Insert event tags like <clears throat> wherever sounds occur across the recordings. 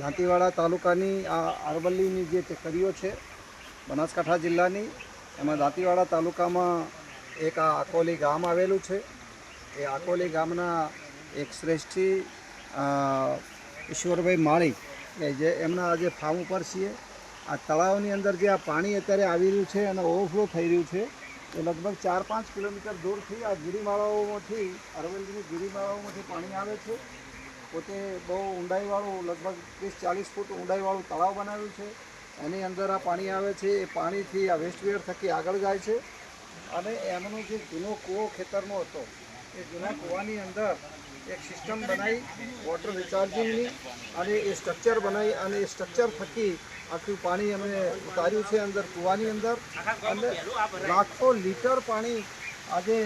દાંતીવાડા તાલુકાની આ અરવલ્લીની જે ટેકરીઓ છે, બનાસકાંઠા જિલ્લાની, એમાં દાંતીવાડા તાલુકામાં એક આ અકોલી ગામ આવેલું છે. એ આકોલી ગામના એક શ્રેષ્ઠી ઈશ્વરભાઈ માળી કે જે એમના આજે ફાર્મ ઉપર છીએ. આ તળાવની અંદર જે આ પાણી અત્યારે આવી રહ્યું છે અને ઓવરફ્લો થઈ રહ્યું છે, એ લગભગ ચાર પાંચ કિલોમીટર દૂરથી આ ગિરિમાળાઓમાંથી, અરવલ્લીની ગિરિમાળાઓમાંથી પાણી આવે છે. પોતે બહુ ઊંડાઈવાળું, લગભગ ત્રીસ ચાલીસ ફૂટ ઊંડાઈવાળું તળાવ બનાવ્યું છે. એની અંદર આ પાણી આવે છે, એ પાણીથી આ વેસ્ટવેર થકી આગળ જાય છે. અને એમનો જે જૂનો કૂવો ખેતરનો હતો, એ જૂના કૂવાની અંદર એક સિસ્ટમ બનાવી વોટર રિચાર્જિંગની અને એ સ્ટ્રક્ચર બનાવી અને એ સ્ટ્રક્ચર થકી આખું પાણી અમે ઉતાર્યું છે અંદર કૂવાની અંદર. અને લાખો લીટર પાણી, આજે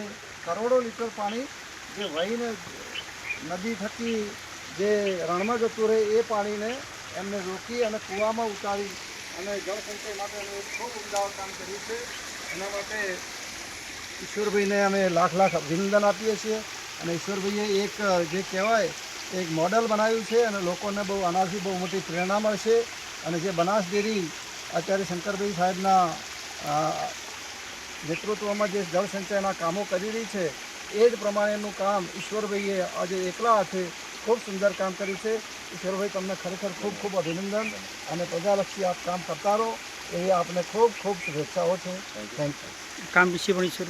કરોડો લીટર પાણી જે વહીને નદી થકી જે રણમાં જતું રહે એ પાણીને એમને રોકી અને કૂવામાં ઉતારી અને જળ સંચય માટે અમે ખૂબ ઉમદાવ કામ કર્યું છે. એના માટે ઈશ્વરભાઈને અમે લાખ લાખ અભિનંદન આપીએ છીએ અને ઈશ્વરભાઈએ એક, જે કહેવાય, એક મોડલ બનાવ્યું છે અને લોકોને બહુ આનાથી બહુ મોટી પ્રેરણા મળશે. અને જે બનાસ આચાર્ય શંકરભાઈ સાહેબના નેતૃત્વમાં જે જળ સંચયના કામો કરી રહી છે, એ જ પ્રમાણેનું કામ ઈશ્વરભાઈએ આજે એકલા હાથે ખૂબ સુંદર કામ કર્યું છે. ઈશ્વરભાઈ તમને ખરેખર ખૂબ ખૂબ અભિનંદન અને પ્રજાલક્ષી આપ કામ કરતા રહો. એવી આપને ખૂબ ખૂબ શુભેચ્છાઓ છે. થેન્ક યુ કામ વિશે પણ ઈશ્વર.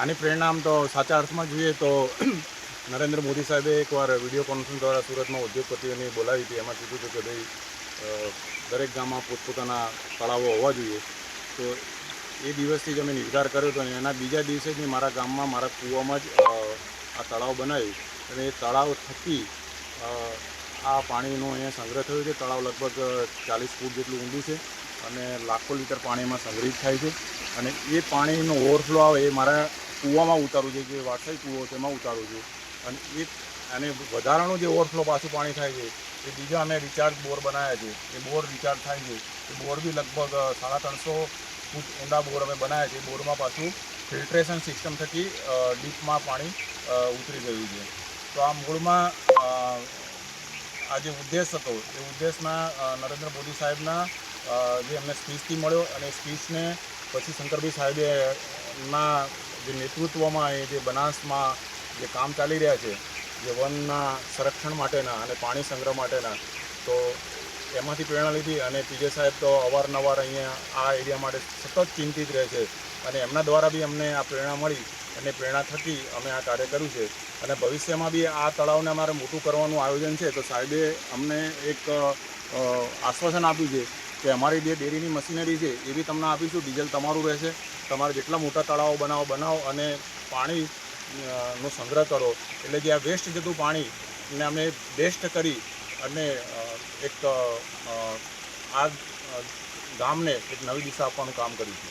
આની પ્રેરણા આમ તો સાચા અર્થમાં જોઈએ તો <clears throat> નરેન્દ્ર મોદી સાહેબે એકવાર વીડિયો કોન્ફરન્સ દ્વારા સુરતમાં ઉદ્યોગપતિઓને બોલાવી હતી. એમાં કીધું હતું કે ભાઈ દરેક ગામમાં પોતપોતાના તળાવો હોવા જોઈએ. તો એ દિવસથી જ અમે નિર્ધાર કર્યો હતો અને એના બીજા દિવસે જ મારા ગામમાં મારા કૂવામાં જ આ તળાવ બનાવ્યું અને એ તળાવ થકી આ પાણીનો અહીંયા સંગ્રહ થયો છે. તળાવ લગભગ ચાલીસ ફૂટ જેટલું ઊંડું છે અને લાખો લીટર પાણીમાં સંગ્રહિત થાય છે. અને એ પાણીનો ઓવરફ્લો આવે એ મારા કૂવામાં ઉતારવું છે, જે વાટસાઈ કૂવો તેમાં ઉતારવું છે. અને એ અને વધારાનું જે ઓવરફ્લો પાછું પાણી થાય છે, એ બીજા અમે રિચાર્જ બોર બનાવ્યા છે. એ બોર રિચાર્જ થાય છે. એ બોર બી લગભગ સાડા ત્રણસો ફૂટ ઊંડા બોર અમે બનાવ્યા છે. બોરમાં પાછું ફિલ્ટ્રેશન સિસ્ટમ થકી ડીપમાં પાણી ઉતરી ગયું છે. તો આ મૂળમાં આ જે ઉદ્દેશ હતો, એ ઉદ્દેશના નરેન્દ્ર મોદી સાહેબના જે અમને સ્પીચથી મળ્યો અને સ્પીચને પછી શંકરભાઈ સાહેબે ના જે નેતૃત્વમાં એ જે બનાસમાં જે કામ ચાલી રહ્યા છે, જે વનના સંરક્ષણ માટેના અને પાણી સંગ્રહ માટેના, તો એમાંથી પ્રેરણા લીધી અને પીજે સાહેબ તો અવારનવાર અહીંયા આ એરિયા માટે સતત ચિંતિત રહે છે અને એમના દ્વારા બી અમને આ પ્રેરણા મળી અને પ્રેરણા થકી અમે આ કાર્ય કર્યું છે. અને ભવિષ્યમાં બી આ તળાવને અમારે મોટું કરવાનું આયોજન છે તો સાહેબે અમને એક આશ્વાસન આપ્યું છે કે અમારી જે ડેરીની મશીનરી છે એ બી તમને આપીશું, ડીઝલ તમારું રહેશે, તમારે જેટલા મોટા તળાવો બનાવો બનાવો અને પાણી નો સંગ્રહ કરો. એટલે જે આ વેસ્ટ જતું પાણી ને અમે બેસ્ટ કરી અને એક આ ગામને એક નવી દિશા આપવાનું કામ કર્યું છે.